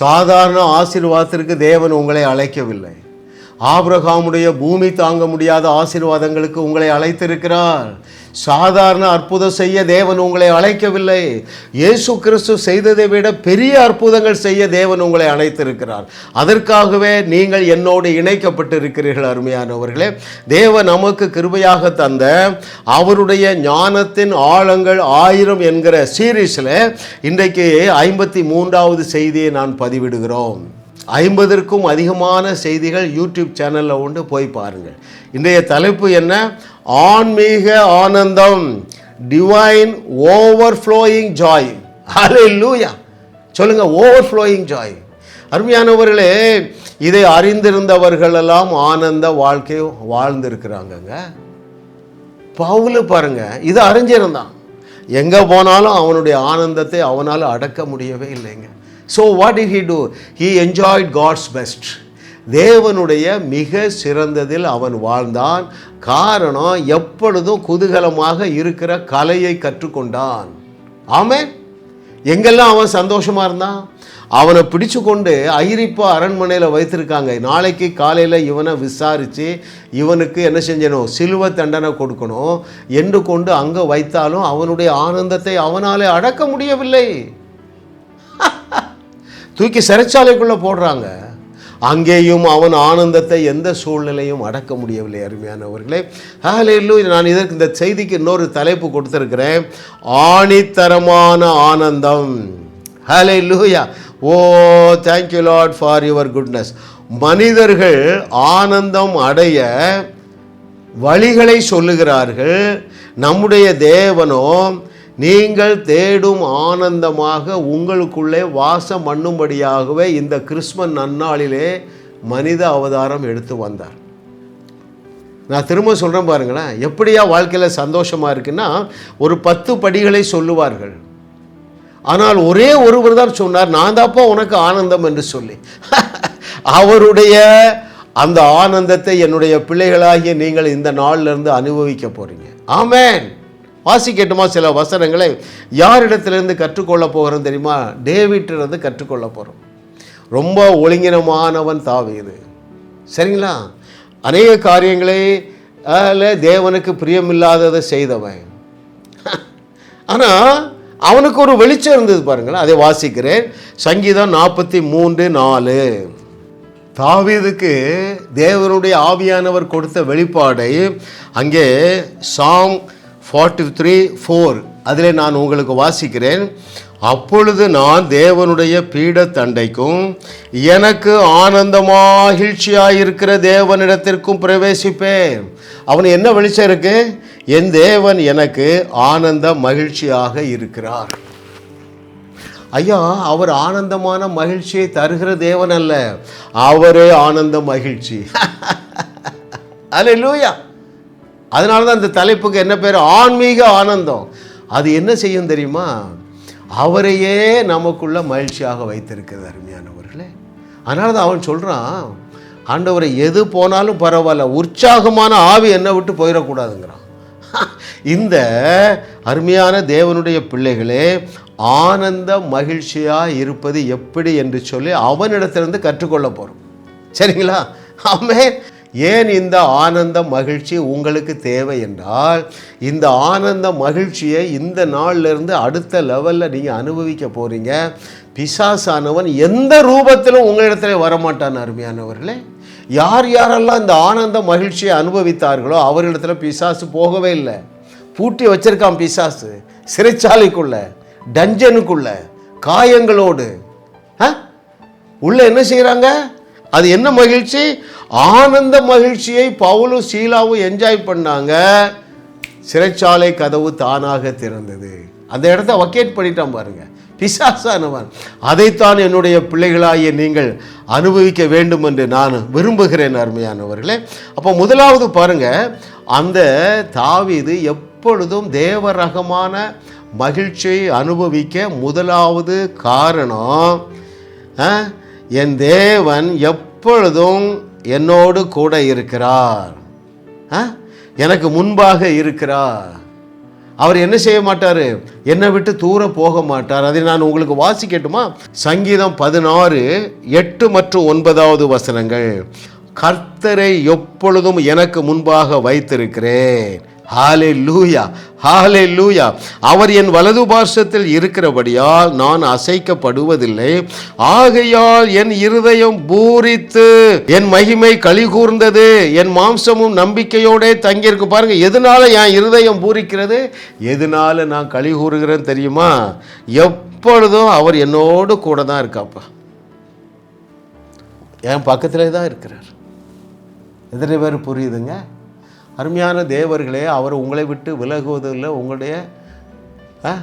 சாதாரண ஆசீர்வாதத்திற்கு தேவன் உங்களை அழைக்கவில்லை. ஆபிரகாமுடைய பூமி தாங்க முடியாத ஆசீர்வாதங்களுக்கு உங்களை அழைத்திருக்கிறார். சாதாரண அற்புதம் செய்ய தேவன் உங்களை அழைக்கவில்லை. இயேசு கிறிஸ்து செய்ததை விட பெரிய அற்புதங்கள் செய்ய தேவன் உங்களை அழைத்திருக்கிறார். அதற்காகவே நீங்கள் என்னோடு இணைக்கப்பட்டிருக்கிறீர்கள் அருமையானவர்களே. தேவன் நமக்கு கிருபையாக தந்த அவருடைய ஞானத்தின் ஆழங்கள் ஆயிரம் என்கிற சீரீஸில் இன்றைக்கு ஐம்பத்தி மூன்றாவது செய்தியை நான் பதிவிடுகிறோம். ஐம்பதற்கும் அதிகமான செய்திகள் யூடியூப் சேனலில் உண்டு போய் பாருங்கள். இன்றைய தலைப்பு என்ன? ஆன்மீக ஆனந்தம் டிவைன் ஓவர்ஃப்ளோயிங் ஜாய் ஹalleluya சொல்லுங்க ஓவர்ஃப்ளோயிங் ஜாய் அருமையானவர்களே இதை அறிந்திருந்தவர்களெல்லாம் ஆனந்த வாழ்க்கை வாழ்ந்திருக்கிறாங்கங்க. பவுலு பாருங்க இது அறிஞ்சிருந்தான். எங்கே போனாலும் அவனுடைய ஆனந்தத்தை அவனால் அடக்க முடியவே இல்லைங்க. So what it he do he enjoyed God's best தேவனுடைய மிக சிறந்ததில் அவன் வாழ்ந்தான். காரணம் எப்பொழுதும் குதூகலமாக இருக்கிற கலையை கற்றுக்கொண்டான். ஆமேன். எங்கெல்லாம் அவன் சந்தோஷமாக இருந்தான்? அவனை பிடிச்சு கொண்டு ஐரிப்பா அரண்மனையில் வைத்திருக்காங்க. நாளைக்கு காலையில் இவனை விசாரித்து இவனுக்கு என்ன செஞ்சணும்? சிலுவை தண்டனை கொடுக்கணும் என்று கொண்டு அங்கே வைத்தாலும் அவனுடைய ஆனந்தத்தை அவனாலே அடக்க முடியவில்லை. தூக்கி சிறைச்சாலைக்குள்ளே போடுறாங்க. அங்கேயும் அவன் ஆனந்தத்தை எந்த சூழ்நிலையும் அடக்க முடியவில்லை அருமையானவர்களே. ஹalleluya நான் இதற்கு இந்த செய்திக்கு இன்னொரு தலைப்பு கொடுத்துருக்கிறேன். ஆணித்தரமான ஆனந்தம். ஹalleluya. ஓ thank you lot for your goodness மனிதர்கள் ஆனந்தம் அடைய வழிகளை சொல்லுகிறார்கள். நம்முடைய தேவனோ நீங்கள் தேடும் ஆனந்தமாக உங்களுக்குள்ளே வாசம் பண்ணும்படியாகவே இந்த கிறிஸ்மன் நன்னாளிலே மனித அவதாரம் எடுத்து வந்தார். நான் திரும்ப சொல்கிறேன் பாருங்களேன். எப்படியா வாழ்க்கையில் சந்தோஷமாக இருக்குன்னா ஒரு பத்து படிகளை சொல்லுவார்கள். ஆனால் ஒரே ஒருவர் தான் சொன்னார் நான் தாப்பா உனக்கு ஆனந்தம் என்று சொல்லி. அவருடைய அந்த ஆனந்தத்தை என்னுடைய பிள்ளைகளாகிய நீங்கள் இந்த நாளிலிருந்து அனுபவிக்க போகிறீங்க ஆமேன். வாசிக்கட்டுமா சில வசனங்களை யாரிடத்திலிருந்து கற்றுக்கொள்ள போகிறோம் தெரியுமா? டேவிட்டிலிருந்து கற்றுக்கொள்ள போகிறோம் ரொம்ப ஒழுங்கினமானவன் தாவீது சரிங்களா? அநேக காரியங்களை தேவனுக்கு பிரியமில்லாததை செய்தவன். ஆனால் அவனுக்கு ஒரு வெளிச்சம் இருந்தது பாருங்களேன். அதை வாசிக்கிறேன். சங்கீதம் நாற்பத்தி மூன்று நாலு. தாவீதுக்கு தேவனுடைய ஆவியானவர் கொடுத்த வெளிப்பாடை அங்கே சாங் ஃபார்ட்டி த்ரீ ஃபோர் அதில் நான் உங்களுக்கு வாசிக்கிறேன். அப்பொழுது நான் தேவனுடைய பீடத்தண்டைக்கும் எனக்கு ஆனந்த மகிழ்ச்சியாயிருக்கிற தேவனிடத்திற்கும் பிரவேசிப்பேன். அவன் என்ன வெளிச்சம் இருக்கு? என் தேவன் எனக்கு ஆனந்த மகிழ்ச்சியாக இருக்கிறார். ஐயா அவர் ஆனந்தமான மகிழ்ச்சியை தருகிற தேவன் அல்ல. அவரே ஆனந்த மகிழ்ச்சி. அல்லேலூயா அதனால தான் இந்த தலைப்புக்கு என்ன பேர்? ஆன்மீக ஆனந்தம். அது என்ன செய்யும் தெரியுமா? அவரையே நமக்குள்ள மகிழ்ச்சியாக வைத்திருக்கிறது அருமையானவர்களே. அதனால தான் அவன் சொல்கிறான் ஆண்டவரை எது போனாலும் பரவாயில்ல. உற்சாகமான ஆவி என்னை விட்டு போயிடக்கூடாதுங்கிறான். இந்த அருமையான தேவனுடைய பிள்ளைகளே ஆனந்த மகிழ்ச்சியாக இருப்பது எப்படி என்று சொல்லி அவனிடத்திலிருந்து கற்றுக்கொள்ள போகிறோம் சரிங்களா? அவன் ஏன் இந்த ஆனந்த மகிழ்ச்சி உங்களுக்கு தேவை என்றால் இந்த ஆனந்த மகிழ்ச்சியை இந்த நாள்ல இருந்து அடுத்த லெவலில் நீங்கள் அனுபவிக்க போகிறீங்க பிசாசானவன் எந்த ரூபத்திலும் உங்களிடத்துல வரமாட்டான் அருமையானவர்களே யார் யாரெல்லாம் இந்த ஆனந்த மகிழ்ச்சியை அனுபவித்தார்களோ அவர்களிடத்துல பிசாசு போகவே இல்லை. பூட்டி வச்சிருக்கான் பிசாசு. சிறைச்சாலைக்குள்ள டஞ்சனுக்குள்ள காயங்களோடு. ஆ? உள்ள என்ன செய்கிறாங்க அது என்ன மகிழ்ச்சி? ஆனந்த மகிழ்ச்சியை பவுலும் சீலாவும் என்ஜாய் பண்ணாங்க. சிறைச்சாலை கதவு தானாக திறந்தது. அந்த இடத்த வக்கேட் பண்ணிட்டான் பாருங்க. பிசாசானவன். அதைத்தான் என்னுடைய பிள்ளைகளாகிய நீங்கள் அனுபவிக்க வேண்டும் என்று நான் விரும்புகிறேன் அருமையானவர்களே. அப்போ முதலாவது பாருங்க அந்த தாவிது எப்பொழுதும் தேவரகமான மகிழ்ச்சியை அனுபவிக்க முதலாவது காரணம் ஆ, என் தேவன் எப்பொழுதும் என்னோடு கூட இருக்கிறார். ஆ? எனக்கு முன்பாக இருக்கிறார். அவர் என்ன செய்ய மாட்டார்? என்னை விட்டு தூர போக மாட்டார். அதை நான் உங்களுக்கு வாசிக்கட்டுமா? சங்கீதம் பதினாறு எட்டு மற்றும் ஒன்பதாவது வசனங்கள். கர்த்தரை எப்பொழுதும் எனக்கு முன்பாக வைத்திருக்கிறேன். ஹாலே லூயா ஹாலே லூயா அவர் என் வலது பாஷத்தில் இருக்கிறபடியால் நான் அசைக்கப்படுவதில்லை. ஆகையால் என் இருதயம் பூரித்து என் மகிமை களி கூர்ந்தது என் மாம்சமும் நம்பிக்கையோட தங்கியிருக்கு. பாருங்க எதனால என் இருதயம் பூரிக்கிறது? எதனால நான் களி கூறுகிறேன்னு தெரியுமா? எப்பொழுதும் அவர் என்னோடு கூட தான் இருக்காப்பா. என் பக்கத்திலே தான் இருக்கிறார். எத்தனை பேர் புரியுதுங்க? அருமையான தேவர்களே அவர் உங்களை விட்டு விலகுவதில்லை உங்களுடைய ஆ,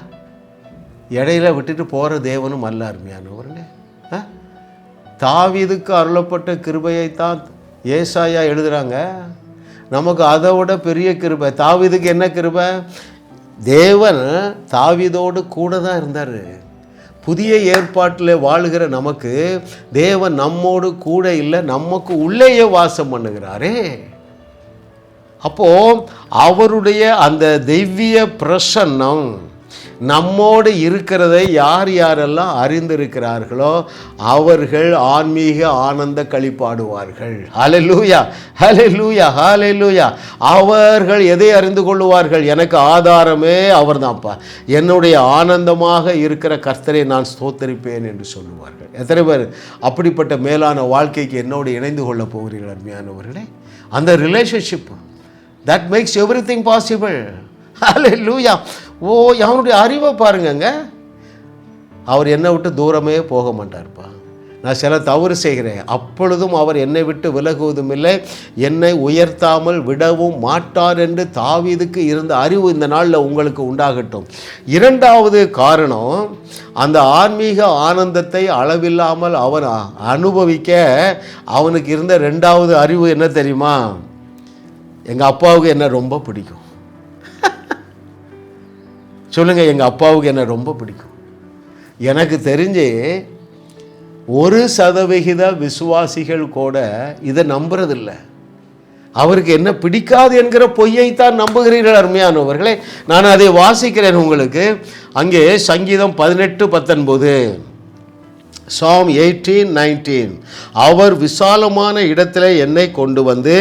இடையில விட்டுட்டு போகிற தேவனும் அல்ல அருமையானவர்களே. ஆ? தாவீதுக்கு அருளப்பட்ட கிருபையைத்தான் ஏசாயா எழுதுகிறாங்க நமக்கு அதை விட பெரிய கிருபை. தாவீதுக்கு என்ன கிருபை? தேவன் தாவிதோடு கூட தான் இருந்தார். புதிய ஏற்பாட்டில் வாழுகிற நமக்கு தேவன் நம்மோடு கூட இல்லை நமக்கு உள்ளேயே வாசம் பண்ணுகிறாரே. அப்போது அவருடைய அந்த தெய்வீய பிரசன்னம் நம்மோடு இருக்கிறதை யார் யாரெல்லாம் அறிந்திருக்கிறார்களோ அவர்கள் ஆன்மீக ஆனந்த களிப்பாடுவார்கள். லூயா ஹலே லூயா அவர்கள் எதை அறிந்து கொள்ளுவார்கள்? எனக்கு ஆதாரமே அவர் தான்ப்பா என்னுடைய ஆனந்தமாக இருக்கிற கர்த்தரை நான் ஸ்தோத்தரிப்பேன் என்று சொல்லுவார்கள். எத்தனை பேர் அப்படிப்பட்ட மேலான வாழ்க்கைக்கு என்னோடு இணைந்து கொள்ளப் போகிறீர்கள் அருமையானவர்களே? அந்த relationship that makes everything possible லூயா ஓ அவனுடைய அறிவை பாருங்கங்க. அவர் என்னை விட்டு தூரமே போக மாட்டார்ப்பா. நான் சில தவறு செய்கிறேன். அப்பொழுதும் அவர் என்னை விட்டு விலகுவதும் இல்லை என்னை உயர்த்தாமல் விடவும் மாட்டார் என்று தாவீதுக்கு இருந்த அறிவு இந்த நாளில் உங்களுக்கு உண்டாகட்டும். இரண்டாவது காரணம் அந்த ஆன்மீக ஆனந்தத்தை அளவில்லாமல் அவன் அனுபவிக்க அவனுக்கு இருந்த ரெண்டாவது அறிவு என்ன தெரியுமா? எங்கள் அப்பாவுக்கு என்ன ரொம்ப பிடிக்கும்? சொல்லுங்கள் எங்கள் அப்பாவுக்கு என்ன ரொம்ப பிடிக்கும்? எனக்கு தெரிஞ்சு ஒரு சதவிகித விசுவாசிகள் கூட இதை நம்புறதில்லை. அவருக்கு என்ன பிடிக்காது என்கிற பொய்யைத்தான் நம்புகிறீர்கள் அருமையானவர்களே. நான் அதை வாசிக்கிறேன் உங்களுக்கு. அங்கே சங்கீதம் பதினெட்டு பத்தொன்பது. சாம் எயிட்டீன் நைன்டீன் அவர் விசாலமான இடத்துல என்னை கொண்டு வந்து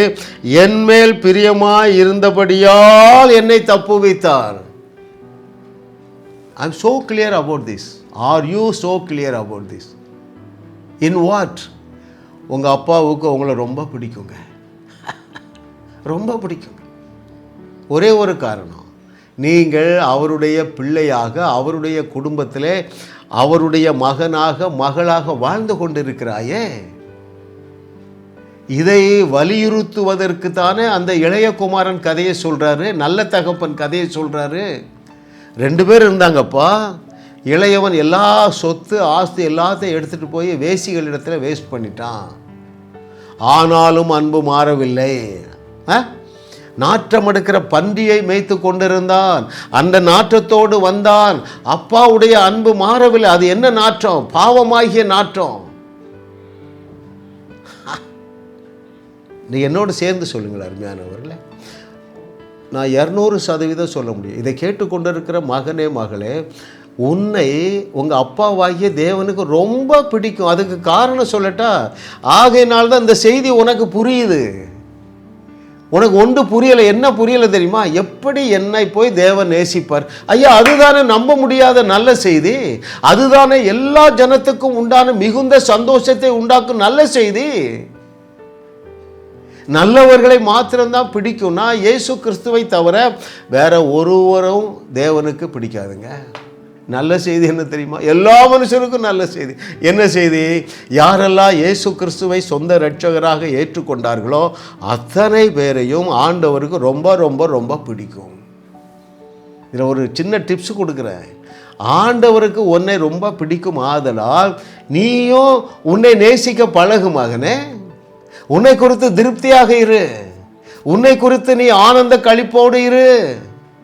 என்மேல் பிரியமாய் இருந்தபடியால் என்னை தப்புவித்தார். I am so clear about this are you so clear about this in what உங்கள் அப்பாவுக்கு உங்களை ரொம்ப பிடிக்குங்க. ரொம்ப பிடிக்கும் ஒரே ஒரு காரணம். நீங்கள் அவருடைய பிள்ளையாக அவருடைய குடும்பத்தில் அவருடைய மகனாக மகளாக வாழ்ந்து கொண்டிருக்கிறாயே. இதை வலியுறுத்துவதற்கு தானே அந்த இளைய குமாரன் கதையை சொல்கிறாரு நல்ல தகப்பன் கதையை சொல்கிறாரு ரெண்டு பேர் இருந்தாங்கப்பா. இளையவன் எல்லா சொத்து ஆஸ்தி எல்லாத்தையும் எடுத்துகிட்டு போய் வேசிகளிடத்துல வேஸ்ட் பண்ணிட்டான். ஆனாலும் அன்பு மாறவில்லை. ஆ? நாற்றம் எடுக்கிற பன்றியை மேய்த்து கொண்டிருந்தான். அந்த நாற்றத்தோடு வந்தான். அப்பாவுடைய அன்பு மாறவில்லை. அது என்ன நாற்றம்? பாவமாகிய நாற்றம். நீ என்னோடு சேர்ந்து சொல்லுங்கள் அருமையானவர்களே. நான் இரநூறு சதவீதம் சொல்ல முடியும். இதை கேட்டுக்கொண்டிருக்கிற மகனே மகளே உன்னை உங்கள் அப்பாவாகிய தேவனுக்கு ரொம்ப பிடிக்கும். அதுக்கு காரணம் சொல்லட்டா ஆகையினால்தான் இந்த செய்தி உனக்கு புரியுது. உனக்கு ஒன்று புரியலை என்ன புரியலை தெரியுமா? எப்படி என்னை போய் தேவன் நேசிப்பார்? ஐயா அதுதானே நம்ப முடியாத நல்ல செய்தி. அதுதானே எல்லா ஜனத்துக்கும் உண்டான மிகுந்த சந்தோஷத்தை உண்டாக்கும் நல்ல செய்தி. நல்லவர்களை மாத்திரம்தான் பிடிக்கும்னா இயேசு கிறிஸ்துவை தவிர வேற ஒருவரும் தேவனுக்கு பிடிக்காதுங்க. நல்ல செய்தி என்ன தெரியுமா? எல்லா மனுஷருக்கும் நல்ல செய்தி. என்ன செய்தி? யாரெல்லாம் இயேசு கிறிஸ்துவை சொந்த ரட்சகராக ஏற்றுக்கொண்டார்களோ அத்தனை பேரையும் ஆண்டவருக்கு ரொம்ப ரொம்ப ரொம்ப பிடிக்கும். இதில் ஒரு சின்ன டிப்ஸ் கொடுக்குறேன். ஆண்டவருக்கு உன்னை ரொம்ப பிடிக்கும் ஆதலால் நீயும் உன்னை நேசிக்க பழகு மகனே. உன்னை குறித்து திருப்தியாக இரு. உன்னை குறித்து நீ ஆனந்த களிப்போடு இரு.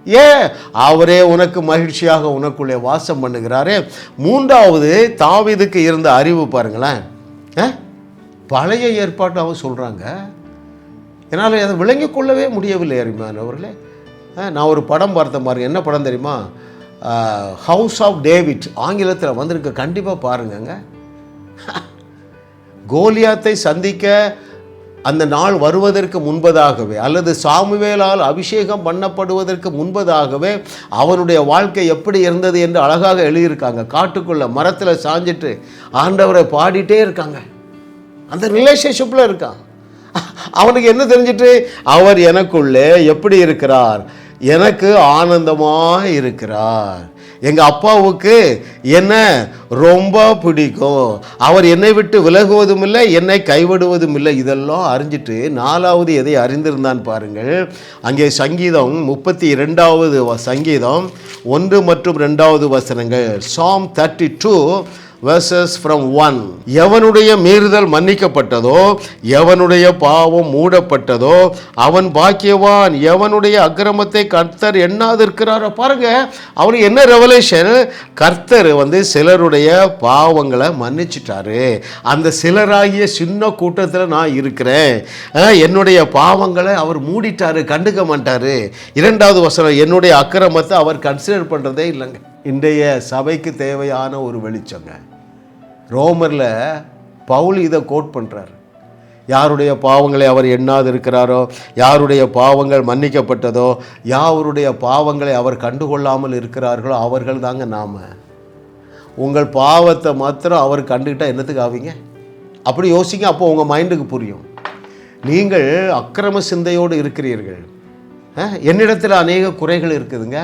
ஏன் அவரே உனக்கு மகிழ்ச்சியாக உனக்குள்ளே வாசம் பண்ணுகிறாரே. மூன்றாவது தாவிதுக்கு இருந்த அறிவு பாருங்களேன். ஆ? பழைய ஏற்பாட்டு அவன் சொல்கிறாங்க என்னால் அதை விளங்கி கொள்ளவே முடியவில்லை அருமையானவர்களே அஹ், நான் ஒரு படம் பார்த்தேன் மாதிரி என்ன படம் தெரியுமா? ஹவுஸ் ஆஃப் டேவிட் ஆங்கிலத்தில் வந்திருக்க. கண்டிப்பாக பாருங்கங்க. கோலியாத்தை சந்திக்க அந்த நாள் வருவதற்கு முன்பதாகவே அல்லது சாமுவேலால் அபிஷேகம் பண்ணப்படுவதற்கு முன்பதாகவே அவனுடைய வாழ்க்கை எப்படி இருந்தது என்று அழகாக எழுதியிருக்காங்க. காட்டுக்குள்ள மரத்தில் சாஞ்சிட்டு ஆண்டவரை பாடிட்டே இருக்காங்க. அந்த ரிலேஷன்ஷிப்பில் இருக்கான் அவனுக்கு என்ன தெரிஞ்சிட்டு? அவர் எனக்குள்ளே எப்படி இருக்கிறார்? எனக்கு ஆனந்தமாக இருக்கிறார். எங்கள் அப்பாவுக்கு என்ன ரொம்ப பிடிக்கும். அவர் என்னை விட்டு விலகுவதும் இல்லை என்னை கைவிடுவதும் இல்லை. இதெல்லாம் அறிஞ்சிட்டு நாலாவது எதை அறிந்திருந்தான் பாருங்கள். அங்கே சங்கீதம் முப்பத்தி இரண்டாவது சங்கீதம் ஒன்று மற்றும் ரெண்டாவது வசனங்கள். Psalm thirty two verses from one எவனுடைய மீறுதல் மன்னிக்கப்பட்டதோ எவனுடைய பாவம் மூடப்பட்டதோ அவன் பாக்கியவான் எவனுடைய அக்கிரமத்தை கர்த்தர் எண்ணாதிருக்கிறாரோ பாருங்க. அவனுக்கு என்ன ரெவலேஷன் கர்த்தர் வந்து சிலருடைய பாவங்களை மன்னிச்சிட்டாரு. அந்த சிலராகிய சின்ன கூட்டத்தில் நான் இருக்கிறேன். என்னுடைய பாவங்களை அவர் மூடிட்டாரு கண்டுக்க மாட்டாரு. இரண்டாவது வசனம் என்னுடைய அக்கிரமத்தை அவர் கன்சிடர் பண்ணுறதே இல்லைங்க. இன்றைய சபைக்கு தேவையான ஒரு வெளிச்சங்க. ரோமரில் பவுல் இதை கோட் பண்ணுறார் யாருடைய பாவங்களை அவர் எண்ணாது இருக்கிறாரோ யாருடைய பாவங்கள் மன்னிக்கப்பட்டதோ யாருடைய பாவங்களை அவர் கண்டுகொள்ளாமல் இருக்கிறார்களோ அவர்கள் தாங்க நாம். உங்கள் பாவத்தை மாத்திரம் அவர் கண்டுக்கிட்டால் என்னத்துக்கு ஆவீங்க? அப்படி யோசிங்க அப்போ உங்கள் மைண்டுக்கு புரியும். நீங்கள் அக்கிரம சிந்தையோடு இருக்கிறீர்கள். என்னிடத்தில் அநேக குறைகள் இருக்குதுங்க.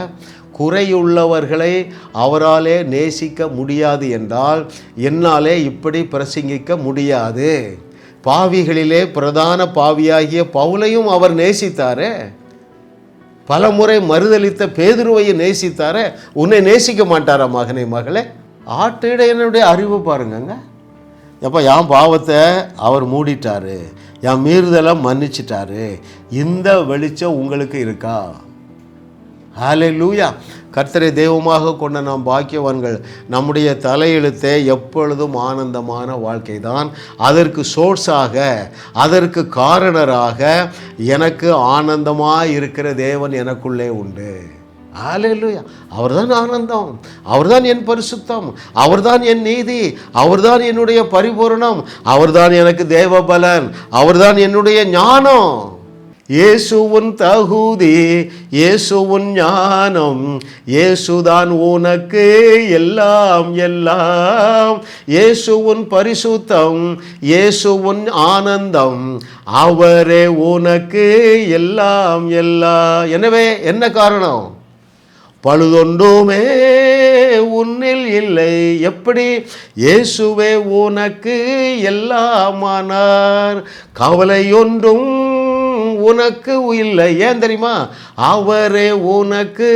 குறையுள்ளவர்களை அவராலே நேசிக்க முடியாது என்றால் என்னாலே இப்படி பிரசங்கிக்க முடியாது. பாவிகளிலே பிரதான பாவியாகிய பவுலையும் அவர் நேசித்தாரே. பலமுறை மறுதளித்த பேதுருவையும் நேசித்தாரே. உன்னை நேசிக்க மாட்டாரா மகனே மகளே? ஆட்டிடையனுடைய அறிவு பாருங்கங்க. எப்போ என் பாவத்தை அவர் மூடிட்டாரு. என் மீறுதலை மன்னிச்சிட்டாரு. இந்த வெளிச்சம் உங்களுக்கு இருக்கா? ஹாலே லூயா கர்த்தரை தெய்வமாக கொண்ட நாம் பாக்கியவான்கள் நம்முடைய தலையெழுத்தே எப்பொழுதும் ஆனந்தமான வாழ்க்கை தான் அதற்கு சோர்ஸாக அதற்கு காரணராக எனக்கு ஆனந்தமாக இருக்கிற தேவன் எனக்குள்ளே உண்டு. ஹalleluya. அவர்தான் ஆனந்தம். அவர்தான் என் பரிசுத்தம். அவர்தான் என் நீதி. அவர்தான் என்னுடைய பரிபூரணம். அவர்தான் எனக்கு தேவபலன். அவர்தான் என்னுடைய ஞானம். இயேசுவின் தகுதி இயேசுவின் ஞானம் இயேசுதான் உனக்கு எல்லாம் எல்லாம். இயேசுவின் பரிசுத்தம் இயேசுவின் ஆனந்தம் அவரே உனக்கு எல்லாம் எல்லாம். எனவே என்ன காரணம்? பழுதொன்றுமே உன்னில் இல்லை. எப்படி? இயேசுவே உனக்கு எல்லாமானார். கவலை ஒன்றும் உனக்கு இல்லை. ஏன் தெரியுமா? அவரே உனக்கு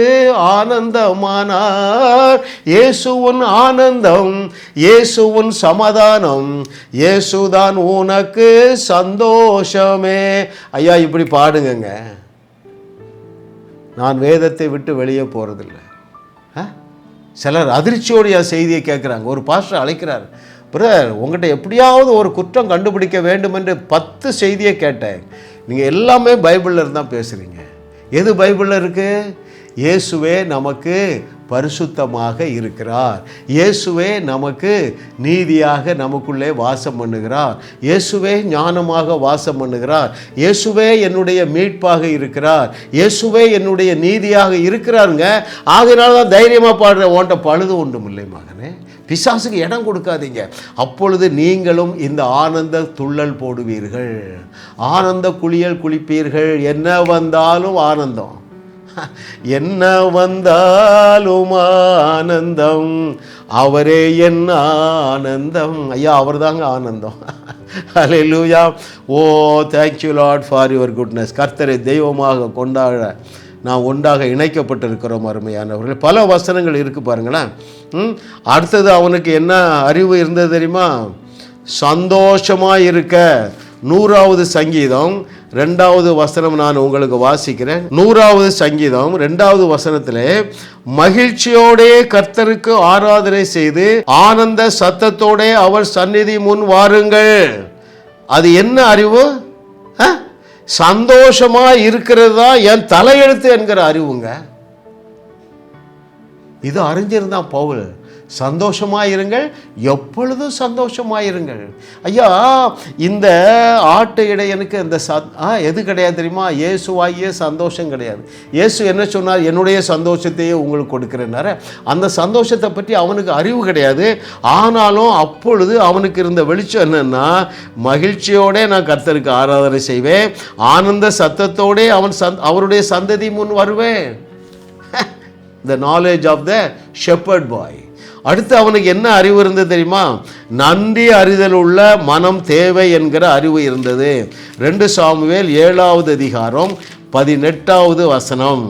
ஆனந்தமானார். இயேசுவின் ஆனந்தம் இயேசுவின் சமாதானம் இயேசுதான் உனக்கு சந்தோஷமே. ஐயா இப்படி பாடுங்கங்க. நான் வேதத்தை விட்டு வெளியே போகிறதில்ல சிலர் அதிர்ச்சியோடைய செய்தியை கேட்குறாங்க. ஒரு பாஸ்டர் அழைக்கிறார் பிரதர் உங்கள்கிட்ட எப்படியாவது ஒரு குற்றம் கண்டுபிடிக்க வேண்டும் என்று பத்து செய்தியை கேட்டேன். நீங்கள் எல்லாமே பைபிளில் இருந்தால் பேசுகிறீங்க எது பைபிளில் இருக்குது இயேசுவே நமக்கு பரிசுத்தமாக இருக்கிறார். இயேசுவே நமக்கு நீதியாக நமக்குள்ளே வாசம் பண்ணுகிறார். இயேசுவே ஞானமாக வாசம் பண்ணுகிறார். இயேசுவே என்னுடைய மீட்பாக இருக்கிறார். இயேசுவே என்னுடைய நீதியாக இருக்கிறாருங்க. ஆகையினால தான் தைரியமாக பாடுற ஓட்ட பழுது ஒன்றும் இல்லை மகனே. பிசாசுக்கு இடம் கொடுக்காதீங்க. அப்பொழுது நீங்களும் இந்த ஆனந்த துள்ளல் போடுவீர்கள். ஆனந்த குளியல் குளிப்பீர்கள். என்ன வந்தாலும் ஆனந்தம். என்ன வந்தாலும் ஆனந்தம். அவரே என் ஆனந்தம். ஐயா அவர் தாங்க ஆனந்தம் ஹalleluya ஓ thank you lot for your goodness கர்த்தரை தெய்வமாக கொண்டாட நான் ஒன்றாக இணைக்கப்பட்டிருக்கிறோம் அருமையானவர்கள். பல வசனங்கள் இருக்கு பாருங்களேன். ம், அடுத்தது அவனுக்கு என்ன அறிவு இருந்தது தெரியுமா? சந்தோஷமாக இருக்க நூறாவது சங்கீதம் ரெண்டாவது வசனம் நான் உங்களுக்கு வாசிக்கிறேன். நூறாவது சங்கீதம் ரெண்டாவது வசனத்தில் மகிழ்ச்சியோடே கர்த்தருக்கு ஆராதனை செய்து ஆனந்த சத்தத்தோடே அவர் சந்நிதி முன் வாருங்கள். அது என்ன அறிவு? ஆ? சந்தோஷமா இருக்கிறது தான் என் தலையெழுத்து என்கிற அறிவுங்க. இது அறிஞ்சிருந்தான் பவுல். சந்தோஷமாயிருங்கள் எப்பொழுதும் சந்தோஷமாயிருங்கள். ஐயா இந்த ஆட்டு இடையனுக்கு இந்த ச ஆ எது கிடையாது தெரியுமா? இயேசுவாகிய சந்தோஷம் கிடையாது. இயேசு என்ன சொன்னார்? என்னுடைய சந்தோஷத்தையே உங்களுக்கு கொடுக்குறேன்னார. அந்த சந்தோஷத்தை பற்றி அவனுக்கு அறிவு கிடையாது. ஆனாலும் அப்பொழுது அவனுக்கு இருந்த வெளிச்சம் என்னென்னா மகிழ்ச்சியோட நான் கர்த்தருக்கு ஆராதனை செய்வேன். ஆனந்த சத்தத்தோடே அவன் சந் அவருடைய சந்ததி முன் வருவேன். The knowledge of the shepherd boy அடுத்து அவனுக்கு என்ன அறிவு இருந்தது தெரியுமா? நன்றி அறிதல் உள்ள மனம் தேவை என்கிற அறிவு இருந்தது. ரெண்டு சாமுவேல் ஏழாவது அதிகாரம் பதினெட்டாவது வசனம்.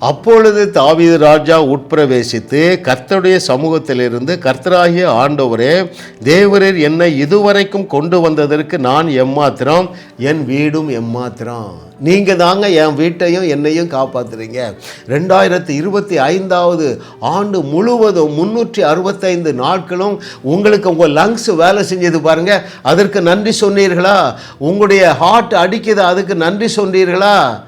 அப்பொழுது தாவீது ராஜா உட்பிரவேசித்து கர்த்தருடைய சமூகத்திலிருந்து கர்த்தராகிய ஆண்டவரே தேவரர் என்னை இதுவரைக்கும் கொண்டு வந்ததற்கு நான் எம்மாத்திரம்? என் வீடும் எம்மாத்திரம். நீங்கள் தாங்க என் வீட்டையும் என்னையும் காப்பாத்துறீங்க. ரெண்டாயிரத்தி இருபத்தி ஐந்தாவது ஆண்டு முழுவதும் முந்நூற்றி அறுபத்தைந்து நாட்களும் உங்களுக்கு உங்கள் லங்ஸ் வேலை செஞ்சது பாருங்கள் அதற்கு நன்றி சொன்னீர்களா? உங்களுடைய ஹார்ட் அடிக்குது அதுக்கு நன்றி சொன்னீர்களா?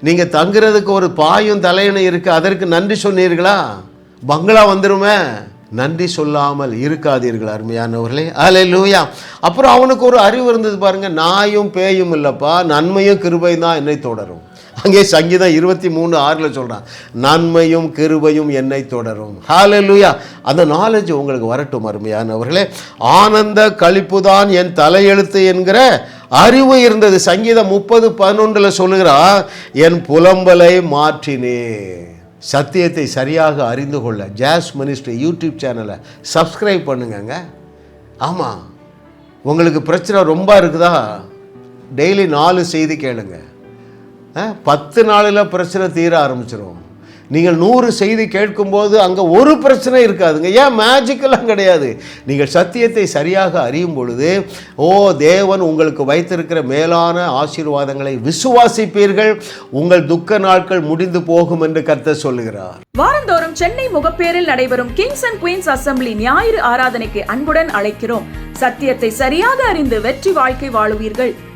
நீங்கள் தங்குறதுக்கு ஒரு பாயும் தலையணை இருக்கு அதற்கு நன்றி சொன்னீர்களா? பங்களா வந்துருமே. நன்றி சொல்லாமல் இருக்காதீர்கள் அருமையானவர்களே. அலே லூயா அப்புறம் அவனுக்கு ஒரு அறிவு இருந்தது பாருங்க நாயும் பேயும் இல்லைப்பா நன்மையும் கிருபை தான் என்னை தொடரும். அங்கே சங்கீதம் இருபத்தி மூணு ஆறில் சொல்கிறான் நன்மையும் கிருபையும் என்னை தொடரும். ஹalleluya. அந்த நாலேஜ் உங்களுக்கு வரட்டும் அருமையானவர்களே. ஆனந்த கழிப்பு தான் என் தலையெழுத்து என்கிற அறிவு இருந்தது. சங்கீதம் முப்பது பதினொன்றில் சொல்லுகிறான் என் புலம்பலை மாற்றினே சத்தியத்தை சரியாக அறிந்து கொள்ள ஜாஸ் மினிஸ்ட்ரி யூடியூப் சேனலை சப்ஸ்கிரைப் பண்ணுங்கங்க. ஆமாம் உங்களுக்கு பிரச்சனை ரொம்ப இருக்குதா? டெய்லி நாலு செய்தி கேளுங்க. பத்து நாளில் பிரச்சனை தீர ஆரம்பிச்சிடும் நீங்கள் நூறு செய்தி கேட்கும்போது அங்கே ஒரு பிரச்சனை இருக்காதுங்க. ஏன்? மேஜிக்கெல்லாம் கிடையாது. நீங்கள் சத்தியத்தை சரியாக அறியும் பொழுது ஓ தேவன் உங்களுக்கு வைத்திருக்கிற மேலான ஆசீர்வாதங்களை விசுவாசிப்பீர்கள். உங்கள் துக்க நாட்கள் முடிந்து போகும் என்று கர்த்தர் சொல்லுகிறார். வாரந்தோறும் சென்னை முகப்பேரில் நடைபெறும் கிங்ஸ் அண்ட் குயின்ஸ் அசம்பிளி ஞாயிறு ஆராதனைக்கு அன்புடன் அழைக்கிறோம். சத்தியத்தை சரியாக அறிந்து வெற்றி வாழ்க்கை வாழுவீர்கள்.